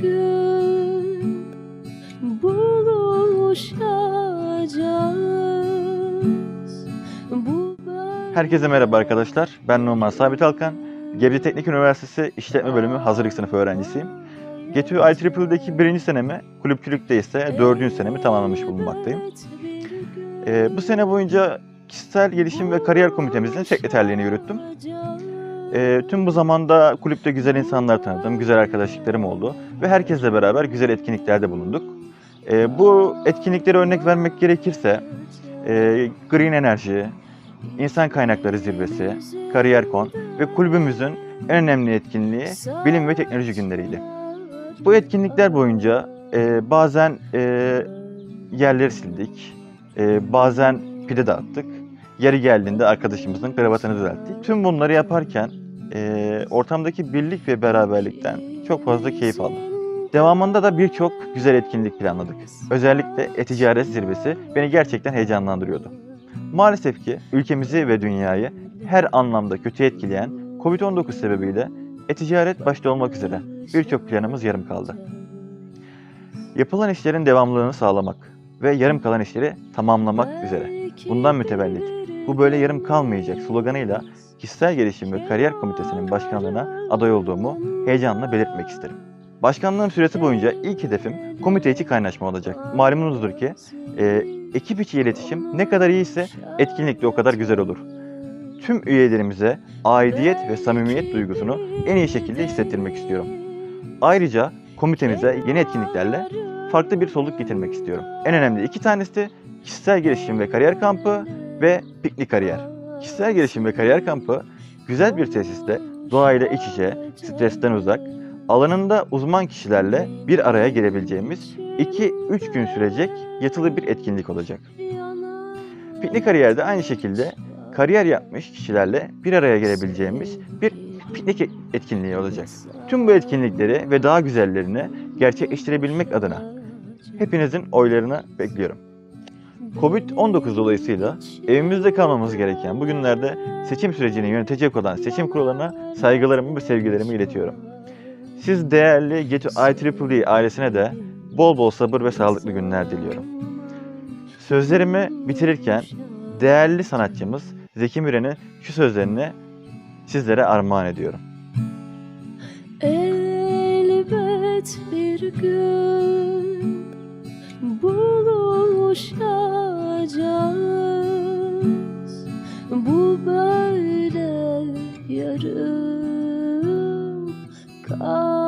gün buluşacağız. Bu Herkese merhaba arkadaşlar. Ben Numan Sabit Alkan. Gebze Teknik Üniversitesi İşletme Bölümü hazırlık sınıfı öğrencisiyim. GETÜ IEEE'deki birinci senemi, kulüpçülükte ise dördüncü senemi tamamlamış bulunmaktayım. Ee, bu sene boyunca kişisel gelişim ve kariyer komitemizin sekreterliğini yürüttüm. Ee, tüm bu zamanda kulüpte güzel insanlar tanıdım, güzel arkadaşlıklarım oldu ve herkesle beraber güzel etkinliklerde bulunduk. Ee, bu etkinliklere örnek vermek gerekirse e, Green Enerji, İnsan Kaynakları Zirvesi, Kariyer Kon ve kulübümüzün en önemli etkinliği Bilim ve Teknoloji Günleriydi. Bu etkinlikler boyunca e, bazen e, yerleri sildik, e, bazen pide dağıttık, yeri geldiğinde arkadaşımızın kravatını düzelttik. Tüm bunları yaparken e, ortamdaki birlik ve beraberlikten çok fazla keyif aldım. Devamında da birçok güzel etkinlik planladık. Özellikle e-ticaret zirvesi beni gerçekten heyecanlandırıyordu. Maalesef ki ülkemizi ve dünyayı her anlamda kötü etkileyen Covid-19 sebebiyle e-ticaret başta olmak üzere birçok planımız yarım kaldı. Yapılan işlerin devamlılığını sağlamak ve yarım kalan işleri tamamlamak üzere. Bundan mütevellit bu böyle yarım kalmayacak sloganıyla kişisel gelişim ve kariyer komitesinin başkanlığına aday olduğumu heyecanla belirtmek isterim. Başkanlığım süresi boyunca ilk hedefim komite içi kaynaşma olacak. Malumunuzdur ki e, ekip içi iletişim ne kadar iyiyse etkinlik de o kadar güzel olur. Tüm üyelerimize aidiyet ve samimiyet duygusunu en iyi şekilde hissettirmek istiyorum. Ayrıca komitemize yeni etkinliklerle farklı bir soluk getirmek istiyorum. En önemli iki tanesi kişisel gelişim ve kariyer kampı ve piknik kariyer. Kişisel gelişim ve kariyer kampı güzel bir tesiste doğayla iç içe, stresten uzak, alanında uzman kişilerle bir araya gelebileceğimiz 2-3 gün sürecek yatılı bir etkinlik olacak. Piknik kariyerde aynı şekilde kariyer yapmış kişilerle bir araya gelebileceğimiz bir piknik etkinliği olacak. Tüm bu etkinlikleri ve daha güzellerini gerçekleştirebilmek adına hepinizin oylarını bekliyorum. Covid-19 dolayısıyla evimizde kalmamız gereken bu günlerde seçim sürecini yönetecek olan seçim kurullarına saygılarımı ve sevgilerimi iletiyorum. Siz değerli GETÜ IEEE ailesine de bol bol sabır ve sağlıklı günler diliyorum. Sözlerimi bitirirken değerli sanatçımız Zeki Müren'in şu sözlerini sizlere armağan ediyorum. Elbet bir gün buluşacağız. Bu böyle yarım kalmayacak.